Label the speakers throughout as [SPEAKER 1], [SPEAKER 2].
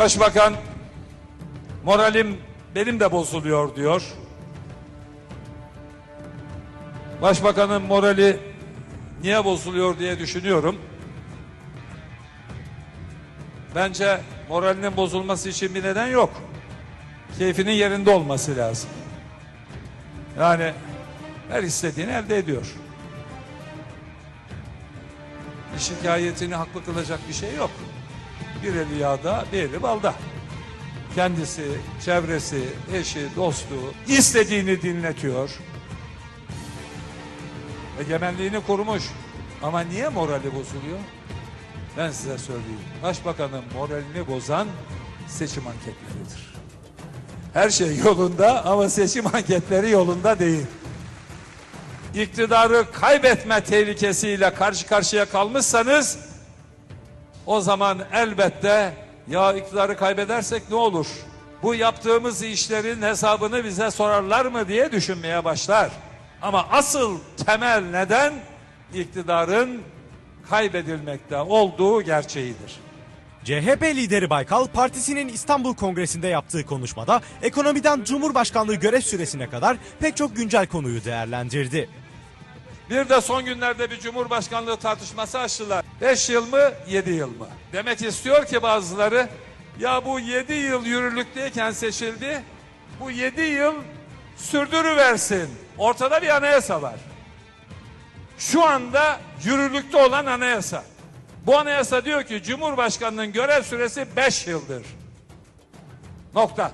[SPEAKER 1] Başbakan moralim benim de bozuluyor diyor. Başbakanın morali niye bozuluyor diye düşünüyorum. Bence moralinin bozulması için bir neden yok. Keyfinin yerinde olması lazım. Yani her istediğini elde ediyor. Şikayetini haklı kılacak bir şey yok. Bir eli yağda, bir eli balda. Kendisi, çevresi, eşi, dostu istediğini dinletiyor. Egemenliğini kurmuş. Ama niye morali bozuluyor? Ben size söyleyeyim. Başbakanın moralini bozan seçim anketleridir. Her şey yolunda ama seçim anketleri yolunda değil. İktidarı kaybetme tehlikesiyle karşı karşıya kalmışsanız o zaman elbette ya iktidarı kaybedersek ne olur? Bu yaptığımız işlerin hesabını bize sorarlar mı diye düşünmeye başlar. Ama asıl temel neden iktidarın kaybedilmekte olduğu gerçeğidir.
[SPEAKER 2] CHP lideri Baykal partisinin İstanbul Kongresi'nde yaptığı konuşmada ekonomiden Cumhurbaşkanlığı görev süresine kadar pek çok güncel konuyu değerlendirdi.
[SPEAKER 1] Bir de son günlerde bir cumhurbaşkanlığı tartışması açtılar. 5 yıl mı 7 yıl mı? Demek istiyor ki bazıları ya bu 7 yıl yürürlükteyken seçildi. Bu 7 yıl sürdürüversin. Ortada bir anayasa var. Şu anda yürürlükte olan anayasa. Bu anayasa diyor ki Cumhurbaşkanının görev süresi 5 yıldır. Nokta.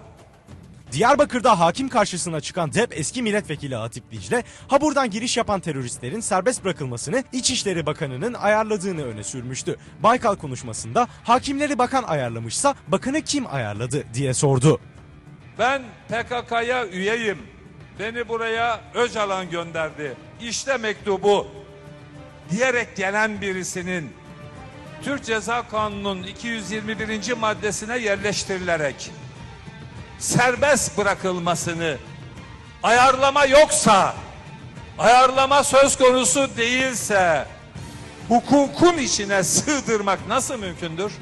[SPEAKER 2] Diyarbakır'da hakim karşısına çıkan DEP eski milletvekili Hatip Dicle, Habur'dan giriş yapan teröristlerin serbest bırakılmasını İçişleri Bakanı'nın ayarladığını öne sürmüştü. Baykal konuşmasında hakimleri bakan ayarlamışsa bakanı kim ayarladı diye sordu.
[SPEAKER 1] Ben PKK'ya üyeyim. Beni buraya Öcalan gönderdi. İşte mektubu diyerek gelen birisinin Türk Ceza Kanunu'nun 221. maddesine yerleştirilerek serbest bırakılmasını ayarlama yoksa ayarlama söz konusu değilse hukukun içine sığdırmak nasıl mümkündür?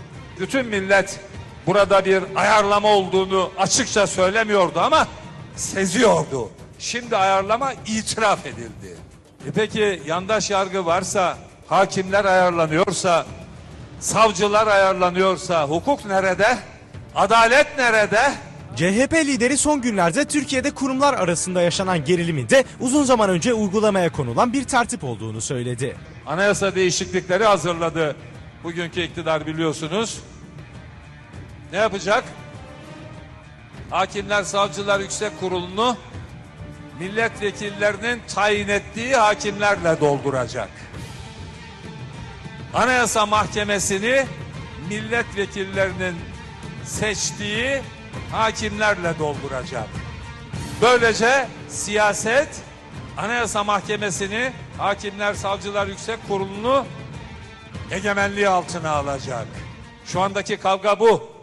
[SPEAKER 1] Bütün millet burada bir ayarlama olduğunu açıkça söylemiyordu ama seziyordu. Şimdi ayarlama itiraf edildi. E peki yandaş yargı varsa, hakimler ayarlanıyorsa, savcılar ayarlanıyorsa hukuk nerede? Adalet nerede?
[SPEAKER 2] CHP lideri son günlerde Türkiye'de kurumlar arasında yaşanan gerilimin de uzun zaman önce uygulamaya konulan bir tertip olduğunu söyledi.
[SPEAKER 1] Anayasa değişiklikleri hazırladı. Bugünkü iktidar biliyorsunuz. Ne yapacak? Hakimler Savcılar Yüksek Kurulu'nu milletvekillerinin tayin ettiği hakimlerle dolduracak. Anayasa Mahkemesi'ni milletvekillerinin seçtiği hakimlerle dolduracak. Böylece siyaset Anayasa Mahkemesi'ni Hakimler Savcılar Yüksek Kurulu'nu egemenliği altına alacak. Şu andaki kavga bu.